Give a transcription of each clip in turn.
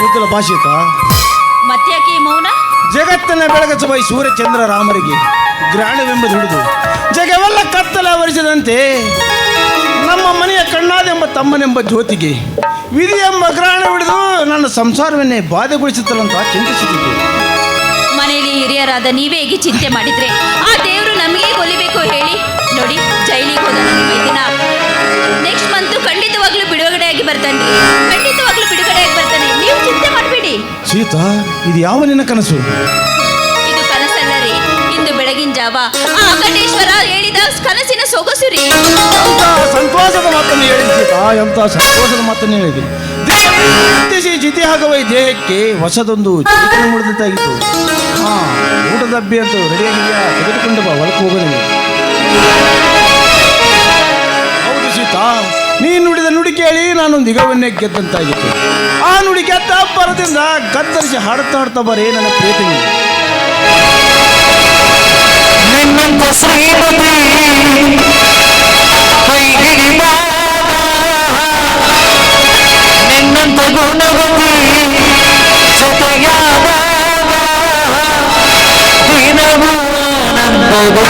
ಕೂತಿಲ್ಲ ಭಾಷಿತ ಈ ಮೌನ? ಜಗತ್ತನ್ನ ಬೆಳಗಿಸುವ ಈ ಸೂರ್ಯಚಂದ್ರ ರಾಮರಿಗೆ ಗ್ರಾಣವೆಂಬುದು ಹಿಡಿದು ಜಗವೆಲ್ಲ ಕತ್ತಲ ಆವರಿಸಿದಂತೆ ನಮ್ಮ ಮನೆಯ ಕಣ್ಣಾದೆಂಬ ತಮ್ಮನೆಂಬ ಜ್ಯೋತಿಗೆ ವಿಧಿ ಎಂಬ ಗ್ರಹಣ ಹಿಡಿದು ನನ್ನ ಸಂಸಾರವನ್ನೇ ಬಾಧೆಗೊಳಿಸುತ್ತಲಂತ ಚಿಂತಿಸುತ್ತಿದ್ದೆ. ಮನೆಯಲ್ಲಿ ಹಿರಿಯರಾದ ನೀವೇ ಹೇಗೆ ಚಿಂತೆ ಮಾಡಿದ್ರೆ ಆ ದೇವರು ನಮಗೆ ಹೊಲಿಬೇಕು ಹೇಳಿ. ನೋಡಿ ಜೈಲಿಗೆ ಹೋದ ನನ್ನ ಮೈದಿನ ನೆಕ್ಸ್ಟ್ ಮಂತ್ ಖಂಡಿತವಾಗ್ಲೂ ಬಿಡುಗಡೆಯಾಗಿ ಬರ್ತಾನೆ. ಖಂಡಿತವಾಗ್ಲೂ ಸೀತಾ ಇದು ಯಾವ ನಿನ್ನ ಕನಸು? ಇದು ಕನಸಲ್ಲ ರೀ. ಇಂದು ಬೆಳಗಿನ ಜಾವ ಆ ಹೇಳಿದ ಕನಸಿನ ಸೊಗಸು ರೀ. ಸಂತೋಷದ ಮಾತನ್ನು ಹೇಳಿದ ಸೀತಾ ಎಂತ ಸಂತೋಷದ ಮಾತನ್ನು ಹೇಳಿದೆ. ದೇಹಿ ಜಿತಿ ಈ ದೇಹಕ್ಕೆ ಹೊಸದೊಂದು ಚೇತನ ಮುಡಿದಂತಾಗಿತ್ತು ಹಾ ಊಟದ ಅಬ್ಬಿ ಅಂತೂ ರೆಡಿಯಾಗಿದೆಯಾ? ತೆಗೆದುಕೊಂಡು ಬಾ ಒಳಕ್ಕೆ ಹೋಗೋಣ ಹೌದು ಸೀತಾ ನೀನು ನುಡಿದ ನುಡಿ ಕೇಳಿ ನಾನೊಂದು ದಿಗವನ್ನೇ ಗೆದ್ದಂತಾಗಿತ್ತು ಆ ನುಡಿ ಗೆದ್ದ ಬರದಿಂದ ಗದ್ದರಿಸಿ ಹಾಡುತ್ತಾ ಹಾಡ್ತಾ ಬರೇ ನನ್ನ ಪ್ರೀತಿ ನಿನ್ನಂತ ಶ್ರೀಮತಿ. ನಿನ್ನಂತ ಗುಣವತಿ ಜೊತೆಯಾದ ದಿನವೂ ಆನಂದವೇ.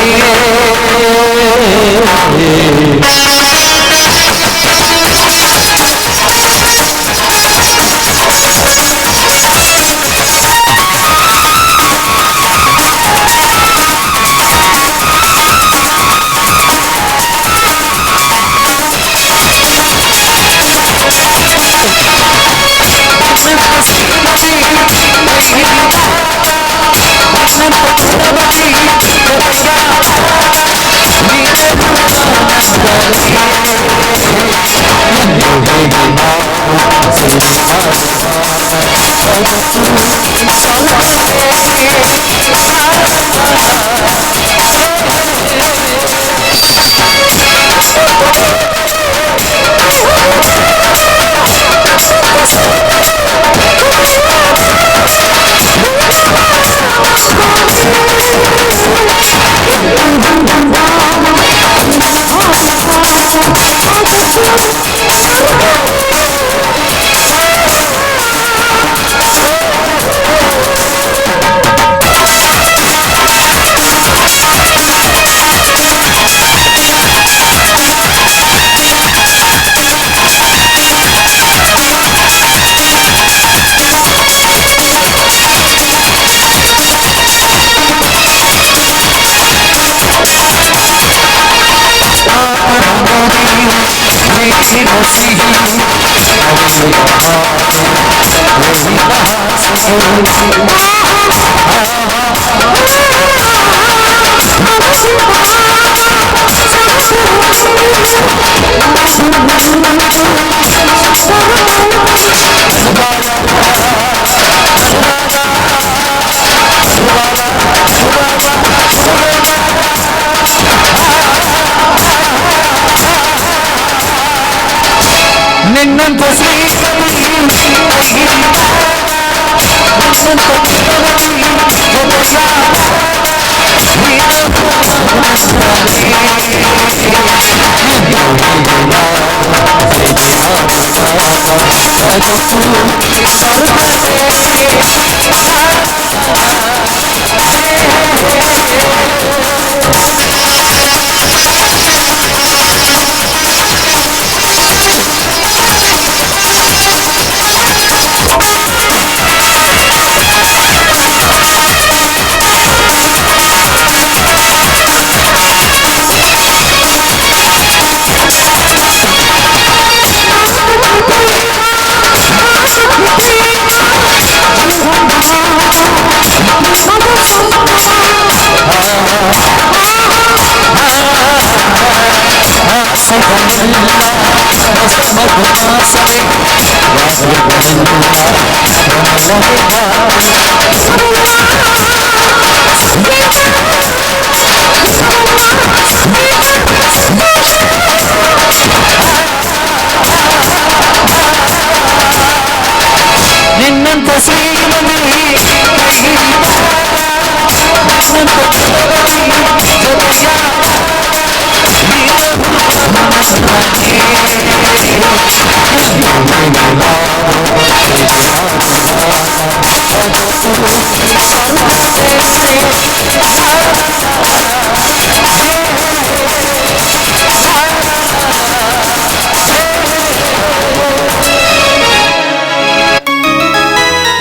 I'm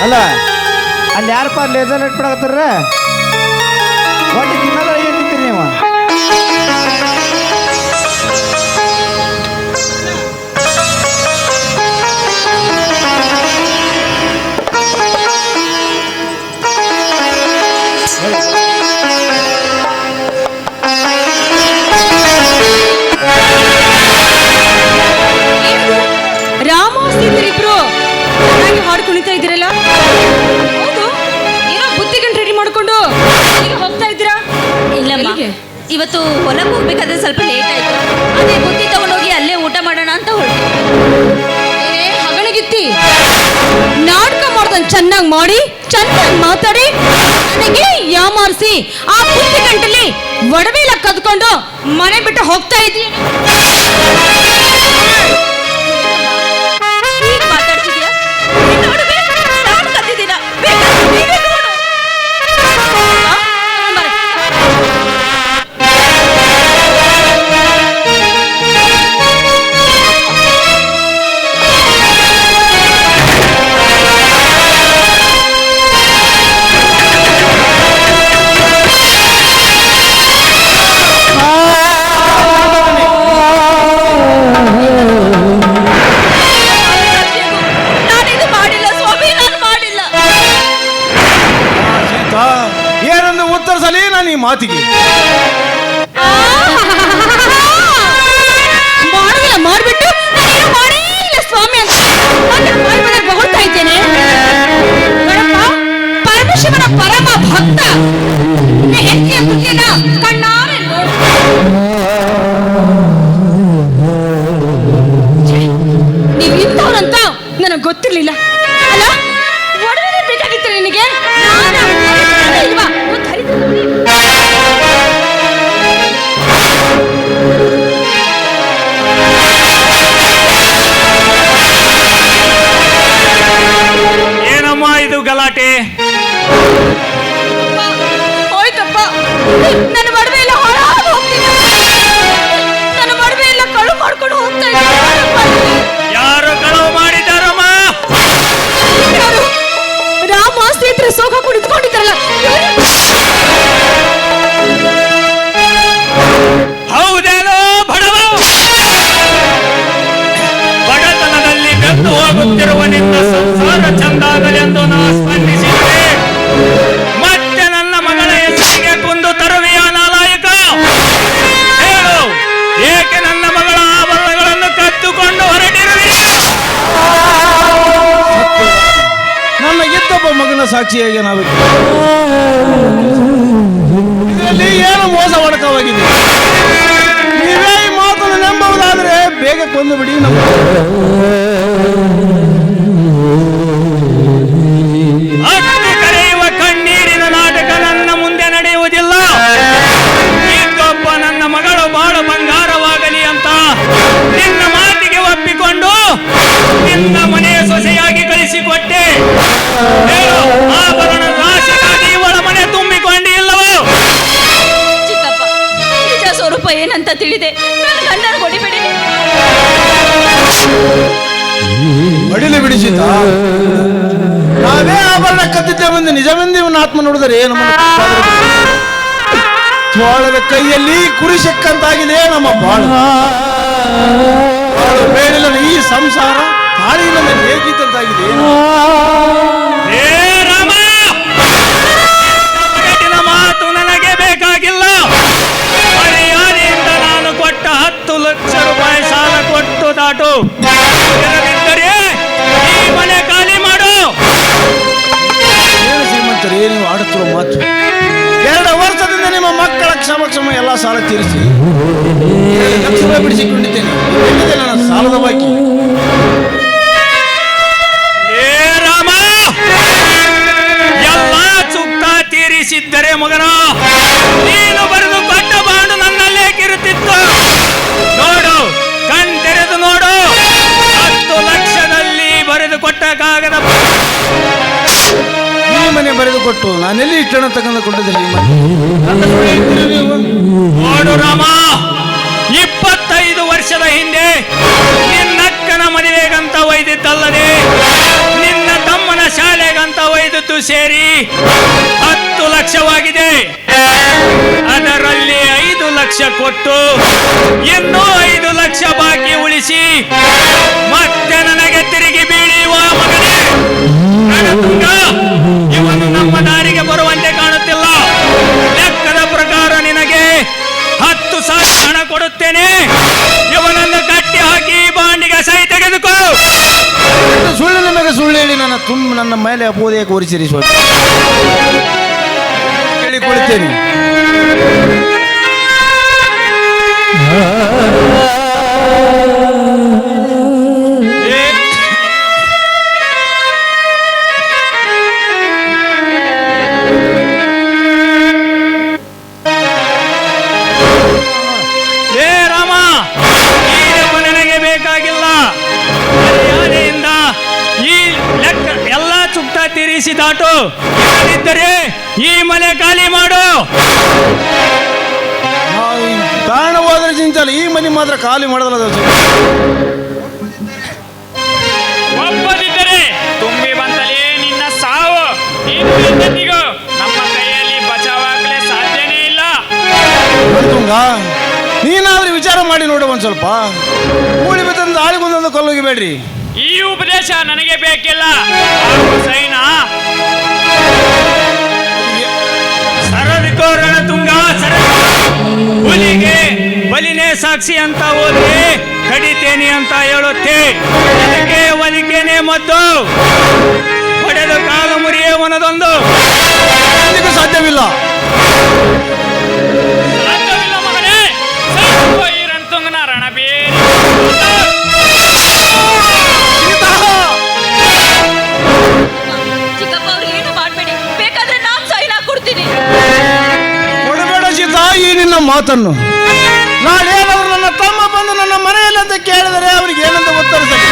ಅಲ್ಲ ಅಲ್ಲಿ ಯಾರಪ್ಪ ಲೇಸರ್ ಇಟ್ಬಿಡಕತ್ತಾರ ಕಳಿಸಿ ಆ ಬುತ್ತಿ ಗಂಟಲಿ ಒಡವೆಲ್ಲ ಕದ್ಕೊಂಡು ಮನೆ ಬಿಟ್ಟು ಹೋಗ್ತಾ ಇದ್ದೀನಿ ಪರಮ ಭಕ್ತ ಹೆಚ್ಚೆ ಮುಚ್ಚಿದ ಕಣ್ಣ சாட்சியாக நான் ನಿಜವೆಂದು ಇವನ ಆತ್ಮ ನೋಡಿದರೆ ನಮ್ಮ ಜೋಳದ ಕೈಯಲ್ಲಿ ಕುರಿ ಸಿಕ್ಕಂತಾಗಿದೆ ನಮ್ಮ ಬಾಳ. ಬೇಡ ಈ ಸಂಸಾರ ತಾಳಿಲ್ಲ ನಾನು ಹೇಗಿದ್ದಂತಾಗಿದೆ ಮಾತು ನನಗೆ ಬೇಕಾಗಿಲ್ಲ. ನಾನು ಕೊಟ್ಟ ಹತ್ತು ಲಕ್ಷ ರೂಪಾಯಿ ಸಾಲ ಕೊಟ್ಟು ದಾಟು. ಲಕ್ಷಮ ಎಲ್ಲ ಸಾಲ ತೀರಿಸಿ. ಲಕ್ಷ ಬಿಡಿಸಿಕೊಂಡಿದ್ದೇನೆ ನನ್ನ ಸಾಲದ ಬಾಕಿ? ಎಲ್ಲ ಚುಕ್ತ ತೀರಿಸಿದ್ದರೆ ಮಗನ. ಮನೆ ಬರೆದುಕೊಟ್ಟು ನಾನೆಲ್ಲಿ ಇಟ್ಟಣ ತೆಗೆದುಕೊಂಡಿದ್ದೆ ನೋಡು ರಾಮ, ಇಪ್ಪತ್ತೈದು ವರ್ಷದ ಹಿಂದೆ ನಿನ್ನಕ್ಕನ ಮದುವೆಗಂತ ಒಯ್ದಿದ್ದಲ್ಲದೆ, ನಿನ್ನ ತಮ್ಮನ ಶಾಲೆಗಂತ ಒಯ್ದಿತ್ತು ಸೇರಿ ಹತ್ತು ಲಕ್ಷವಾಗಿದೆ. ಅದರಲ್ಲಿ ಐದು ಲಕ್ಷ ಕೊಟ್ಟು ಇನ್ನೂ ಐದು ಲಕ್ಷ ಬಾಕಿ ಉಳಿಸಿ ಮತ್ತೆ ನನಗೆ ತಿರುಗಿ ಬೀಳುವ ಮಗನೇ. ಸುಳ್ಳಿನ ನಿಮಗೆ ಸುಳ್ಳು ಹೇಳಿ ನನ್ನ ತುಂಬ ನನ್ನ ಮೇಲೆ ಅಪೋದೆ ಕೋರಿಸಿರಿ ಸ್ವಲ್ಪ ಕೇಳಿಕೊಳ್ಳುತ್ತೇನೆ. ಏ, ದಾಟು. ಇಲ್ಲದಿದ್ದರೆ ಈ ಮನೆ ಖಾಲಿ ಮಾಡು. ಕಾರಣ ಹೋದ್ರೆ ಚಿಂತಲ್ಲ ಈ ಮನೆ ಮಾತ್ರ ಖಾಲಿ ಮಾಡೋದಲ್ಲ ದೋಸ್ತ. ಒಪ್ಪದಿದ್ದರೆ ತುಂಬಿ ಬಂತಲೇ ನಿನ್ನ ಸಾವು. ಇಂದಿಗೂ ನಮ್ಮ ಕೈಯಲ್ಲಿ ಬಚಾವಾಗಲೇ ಸಾಧ್ಯನೇ ಇಲ್ಲ. ತುಂಗ ನೀನಾದ್ರೂ ವಿಚಾರ ಮಾಡಿ ನೋಡು ಒಂದ್ ಸ್ವಲ್ಪ. ಕೂಳಿ ಬಿತ್ತಂದು ಆಳಿಗೊಂದೊಂದು ಕೊಲ್ಲೋಗಿ ಬೇಡ್ರಿ ಈ ಉಪದೇಶ ನನಗೆ ಬೇಕಿಲ್ಲ. ಬಲಿನೇ ಸಾಕ್ಷಿ ಅಂತ ಹೋದ್ರೆ ಕಡಿತೇನೆ ಅಂತ ಹೇಳುತ್ತೆ. ಅದಕ್ಕೆ ಒಲಿಕೇನೆ ಮತ್ತು ಪಡೆದ ಕಾಲ ಮುರಿಯೇ ಒನದೊಂದು. ಸಾಧ್ಯವಿಲ್ಲ. ಸಾಧ್ಯವಿಲ್ಲ ಮಗನೇ. ಸಾಕು ಈ ರಣತುಂಗನ ರಣಬೇರಿ ಚಿಕ್ಕಪ್ಪ ಏನು ಮಾಡಬೇಡಿ? ಬೇಕಾದ್ರೆ ನಾನ್ ಸೈನ್ ಕೊಡ್ತೀನಿ ಕೊಡಬೇಡ ಸೀತಾ ಈ ನಿನ್ನ ಮಾತನ್ನು. ನಾಳೆ ಏನಾದ್ರು ನನ್ನ ತಮ್ಮ ಬಂದು ನನ್ನ ಮನೆಯಲ್ಲಿ ಅಂತ ಕೇಳಿದರೆ ಅವರಿಗೆ ಏನಂತ ಉತ್ತರಿಸಲಿ?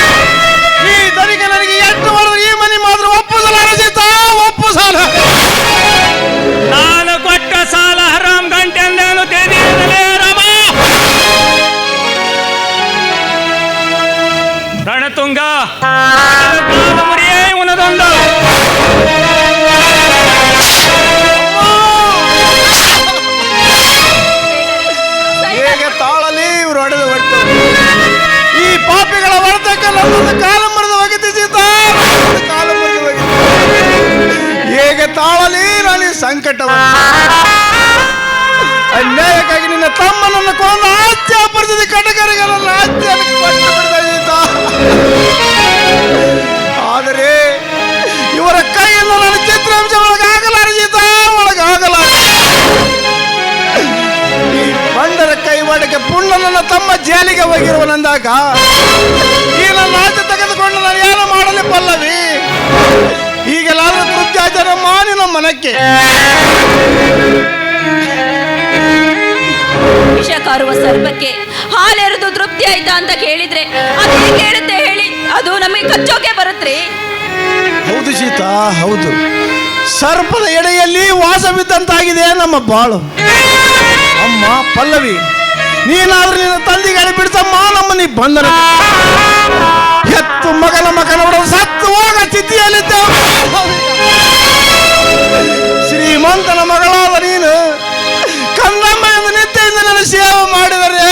ಈ ತನಿಖೆ ನನಗೆ ಎಷ್ಟು ಮಾಡಿದ್ರು ಈ ಮನೆ ಮಾತ್ರ ಒಪ್ಪು ಸಲ ರಚಿತ ಒಪ್ಪುಸಾಲ. ನಾನು ಜೈಲಿಗೆ ಹೋಗಿರುವನಂದಾಗ ಈ ನನ್ನ ಆಚೆ ತೆಗೆದುಕೊಂಡು ನಾನು ಏನು ಮಾಡಲಿ ಪಲ್ಲವಿ? ಈಗೆಲ್ಲಾದ್ರೂ ಕೃತ್ಯಾಚಾರ ಮಾಡಿ ನಮ್ಮ ಮನಕ್ಕೆ ವಿಷ ಕಾರುವ ಸರ್ಪಕ್ಕೆ ಹಾಲೆರೆದು ತೃಪ್ತಿ ಆಯ್ತಾ ಅಂತ ಕೇಳಿದ್ರೆ ಅದೇ ಕೇಳುತ್ತೆ ಹೇಳಿ ಅದು ನಮಗೆ ಕಚ್ಚೋಕೆ ಬರುತ್ತೆ ಹೌದು ಸೀತಾ ಹೌದು. ಸರ್ಪದ ಎಡೆಯಲ್ಲಿ ವಾಸವಿದ್ದಂತಾಗಿದೆ ನಮ್ಮ ಬಾಳು. ಅಮ್ಮ ಪಲ್ಲವಿ ನೀನಾದ್ರೂ ನಿನ್ನ ತಂದೆಗೆ ಅಡಿ ಬಿಡ್ಸಮ್ಮ ನಮ್ಮ ನೀ ಬಂದನ ಹೆತ್ತು ಮಗನ ಮಗನ ಹೊಡೆದು ಸತ್ತು ಹೋಗ ಸ್ಥಿತಿಯಲ್ಲಿದ್ದ ಶ್ರೀಮಂತನ ಮಗಳಾದ ನೀನು ಕಂದಮ್ಮ ಎಂದು ನಿತ್ಯದಿಂದ ನನ್ನ ಸೇವೆ ಮಾಡಿದರೆ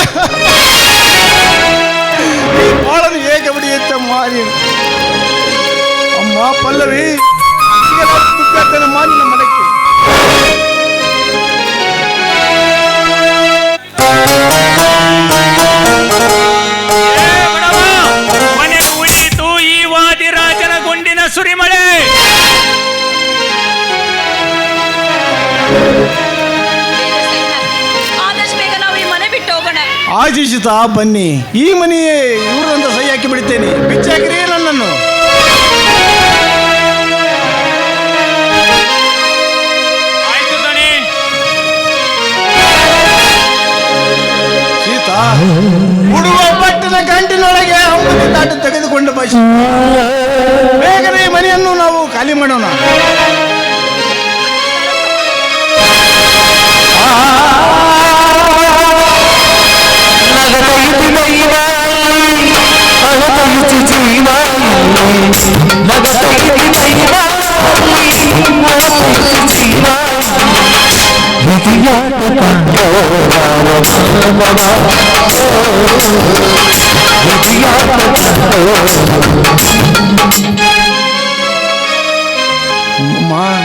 ಈ ಬಾಳನ್ನು ಹೇಗೆ ಬಿಡಿಯುತ್ತಮ್ಮ ನೀನು ಅಮ್ಮ ಪಲ್ಲವಿ ಈಗ ದುಃಖಾತನ ಮಾಡಿ ನಮ್ಮ ಮನಕ್ಕೆ ಆಶಿಸಿತ ಬನ್ನಿ. ಈ ಮನೆಯೇ ಇವರಂತ ಸಹಿ ಹಾಕಿ ಬಿಡ್ತೇನೆ ಬಿಚ್ಚಾಕ್ರಿ ನನ್ನನ್ನು. ಸೀತಾ ಉಡುವ ಪಟ್ಟಣ ಗಂಟಿನೊಳಗೆ ಅವನಿ ದಾಟ ತೆಗೆದುಕೊಂಡು ಬಸ್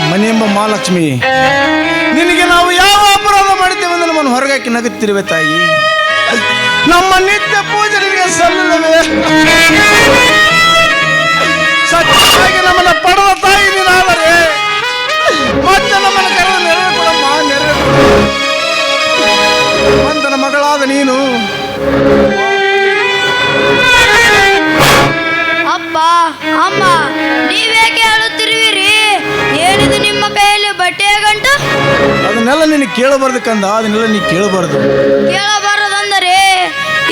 ಮನೆಯೆಂಬ ಮಹಾಲಕ್ಷ್ಮಿ ನಿನಗೆ ನಾವು ಯಾವ ಅಪರಾಧ ಮಾಡಿದ್ದೇವೆ ನಮ್ಮನ್ನು ಹೊರಗಾಕಿ ನಗುತ್ತಿರುವೆ ತಾಯಿ ನಮ್ಮ ನಿತ್ಯ ಪೂಜೆ ನಿನಗೆ ಸಲ್ಲ ಅದನ್ನೆಲ್ಲ ನಿನಗೆ ಕೇಳಬಾರ್ದು ಕಂದ ಅದನ್ನೆಲ್ಲ ನೀ ಕೇಳಬಾರ್ದು. ಕೇಳಬಾರದಂದರೆ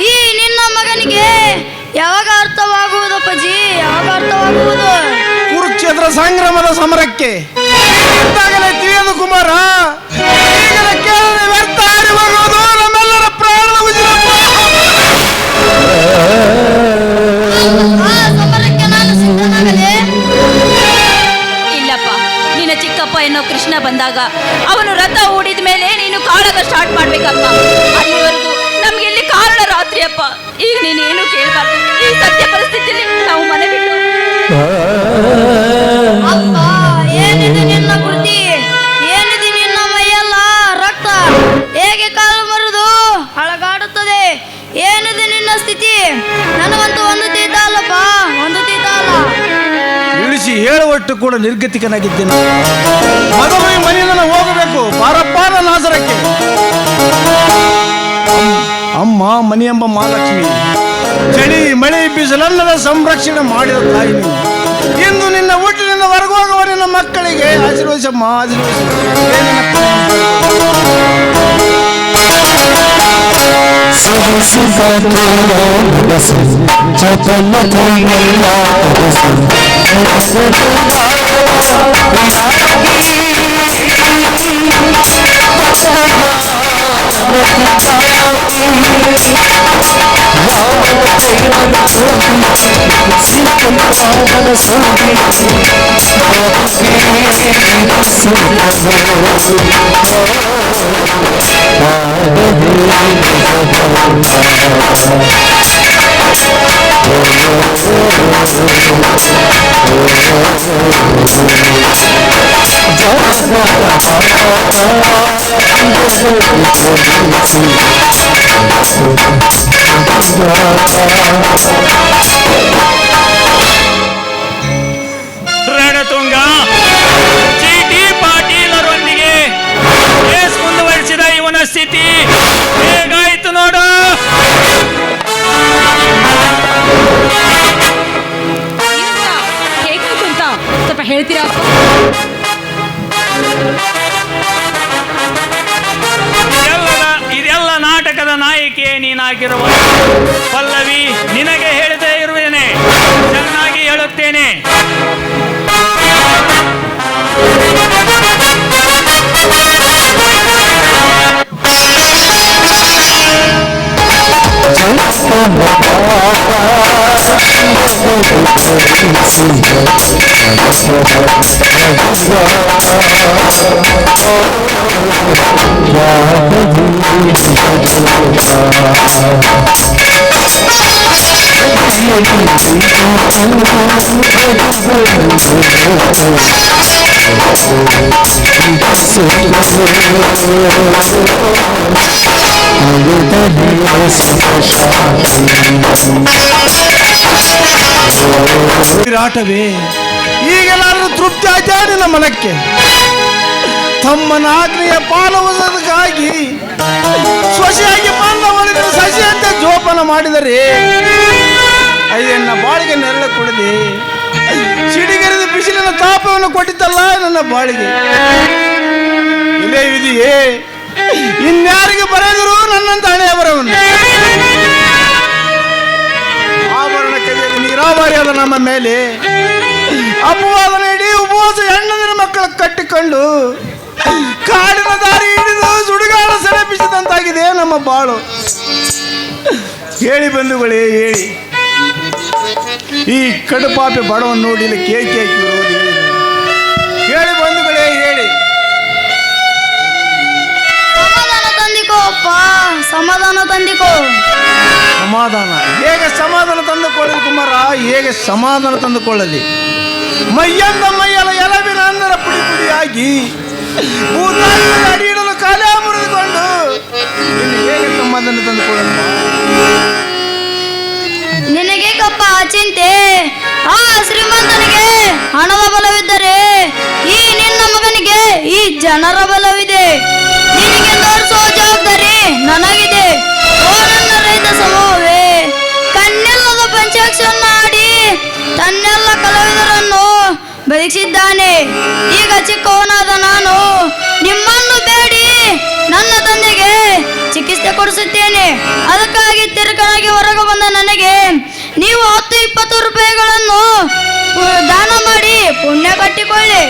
ಈ ನಿನ್ನ ಮಗನಿಗೆ ಯಾವಾಗ ಅರ್ಥವಾಗುವುದಪ್ಪಜಿ ಯಾವಾಗ ಅರ್ಥವಾಗುವುದು? ಕುರುಕ್ಷೇತ್ರ ಸಂಗ್ರಾಮದ ಸಮರಕ್ಕೆ. ತಿಳಿಯದು ಕುಮಾರ ಈಗಲೇ ಕೇಳದೆ ವ್ಯರ್ಥ ಆಡಿ ಹೋಗುವುದು ನಮ್ಮೆಲ್ಲರ ಪ್ರಾಣದ ಕೂಡ ನಿರ್ಗತಿಕನಾಗಿದ್ದೇನೆ. ಮದುವೆ ಮನೆಯಿಂದ ಹೋಗಬೇಕು. ಬಾರಪ್ಪನ ನಾಜರಕ್ಕೆ. ಅಮ್ಮ ಮನಿ ಎಂಬ ಮಹಾಲಕ್ಷ್ಮಿ. ಚಳಿ, ಮಳೆ, ಬಿಸಿಲಲ್ಲದ ಸಂರಕ್ಷಣೆ ಮಾಡಿದ ತಾಯಿ ನೀನು. ಇಂದು ನಿನ್ನ ಹುಟ್ಟಿನಿಂದ ಹೊರಗೋಗುವ ನಿನ್ನ ಮಕ್ಕಳಿಗೆ ಆಶೀರ್ವದಿಸಮ್ಮ ಆಶೀರ್ವದಿಸು. ಇದೇ ನಿನ್ನ ಕೊನೆಯ ಚಪಲ ಕೈಯಲ್ಲ ರಣತುಂಗ ಚೀಟಿ ಪಾಟೀಲರೊಂದಿಗೆ ಕೇಸ್ ಮುಂದುವರಿಸಿದ ಇವನ ಸ್ಥಿತಿ ಹೇಳ್ತೀರಾ? ಇದೆಲ್ಲ ನಾಟಕದ ನಾಯಕಿಯೇ ನೀನಾಗಿರುವ ಪಲ್ಲವಿ. ನಿನಗೆ ಹೇಳದೇ I'm gonna be a ವಿರಾಟವೇ ಈಗೆಲ್ಲಾದ್ರೂ ತೃಪ್ತಿ ಆಯ್ತಾ ನಿನ್ನ ಮನಕ್ಕೆ? ತಮ್ಮನ ಆಜ್ಞೆಯ ಪಾಲುವುದಕ್ಕಾಗಿ ಸ್ವಶಿಯಾಗಿ ಬಂದವಳಿನ ಸಸಿಯಂತೆ ಜೋಪಾನ ಮಾಡಿದರೆ ಅಯ್ಯನ್ನ ಬಾಳಿಗೆ ನೆರಳು ಕೊಡದೆ ಸಿಡಿಗೆರೆದ ಬಿಸಿಲಿನ ತಾಪವನ್ನು ಕೊಟ್ಟಿದ್ದಲ್ಲ ನನ್ನ ಬಾಳಿಗೆ. ಇದೇ ವಿಧಿಯೇ, ಇನ್ಯಾರಿಗೆ ಬರೆದರು ನನ್ನಂತ ಹಣೆಯ ಬರವನ್ನು ನೀರಾವರಿಯಾದ ನಮ್ಮ ಮೇಲೆ. ಅಪವಾದ ನೀಡಿ ಉಪವಾಸ ಹೆಣ್ಣಂದಿನ ಮಕ್ಕಳ ಕಟ್ಟಿಕೊಂಡು ಕಾಡಿನ ದಾರಿ ಹಿಡಿದು ಸುಡುಗಾಡ ಸೆಳೆಪಿಸಿದಂತಾಗಿದೆ ನಮ್ಮ ಬಾಳು. ಹೇಳಿ ಬಂಧುಗಳೇ, ಹೇಳಿ. ಈ ಕಡುಪಾಪಿ ಬಡವನ್ನು ನೋಡಿ ಇಲ್ಲಿ ಕೇಕ್ ಹೇಳಿ. ಬಂಧುಗಳೇ, ಹೇಳಿ. ಸಮಾಧಾನ ತಂದಿಕೋ ಸಮಾಧಾನ ತಂದಿಕೋ. ಸಮಾಧಾನ. ಹೇಗೆ ಸಮಾಧಾನ ತಂದುಕೊಳ್ಳಲಿ ಕುಮಾರ? ಹೇಗೆ ಸಮಾಧಾನ ತಂದುಕೊಳ್ಳಲಿ? ಮೈಯಂದ ಮೈಯಲ ಎಲವಿನ ಅಂದರ ಪುಡಿ ಪುಡಿಯಾಗಿ ಅಡಿಯಿಡಲು ಕಾಲ ಮುರಿದುಕೊಂಡು ಹೇಗೆ ಸಮಾಧಾನ ತಂದುಕೊಳ್ಳಲಿ? ನಿನಗೆ ಕಪ್ಪ ಚಿಂತೆ, ಆ ಶ್ರೀಮಂತನಿಗೆ ಹಣದ ಬಲವಿದ್ದರೆ, ಈ ನಿನ್ನ ಮಗನಿಗೆ ಈ ಜನರ ಬಲವಿದೆ. ನಿನಗೆ ತೋರಿಸುವ ಜವಾಬ್ದಾರಿ ನನಗಿದೆ. ಓ ನನ್ನ ರೈತ ಸಮೂಹವೇ, ಕಣ್ಣೆಲ್ಲದ ಪಂಚಾಕ್ಷರನ್ನ ಆಡಿ ತನ್ನೆಲ್ಲ ಕಲಾವಿದರನ್ನು ಬದುಕಿಸಿದ್ದಾನೆ ಈಗ ಚಿಕ್ಕವನಾದ ನಾನು ನಿಮ್ಮನ್ನು ಬೇಡಿ, ನನ್ನ ತಂದೆಗೆ ಚಿಕಿತ್ಸೆ ಕೊಡಿಸುತ್ತೇನೆ. ಅದಕ್ಕಾಗಿ ತಿರುಕನಾಗಿ ಹೊರಗೆ ಬಂದ ನನಗೆ ನೀವು ಹತ್ತು ಇಪ್ಪತ್ತು ರೂಪಾಯಿಗಳನ್ನು ದಾನ ಮಾಡಿ ಪುಣ್ಯ ಕಟ್ಟಿಕೊಳ್ಳಿ.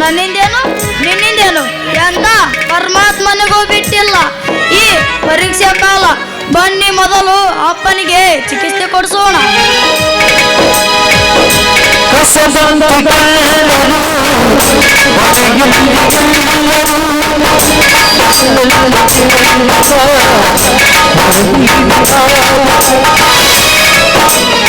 ನನ್ನಿಂದೇನು ನಿನ್ನಿಂದೇನು ಎಂದ ಪರಮಾತ್ಮನಿಗೂ ಬಿಟ್ಟಿಲ್ಲ ಈ ಪರೀಕ್ಷೆ ಕಾಲ ಬನ್ನಿ ಮೊದಲು ಅಪ್ಪನಿಗೆ ಚಿಕಿತ್ಸೆ ಕೊಡಿಸೋಣ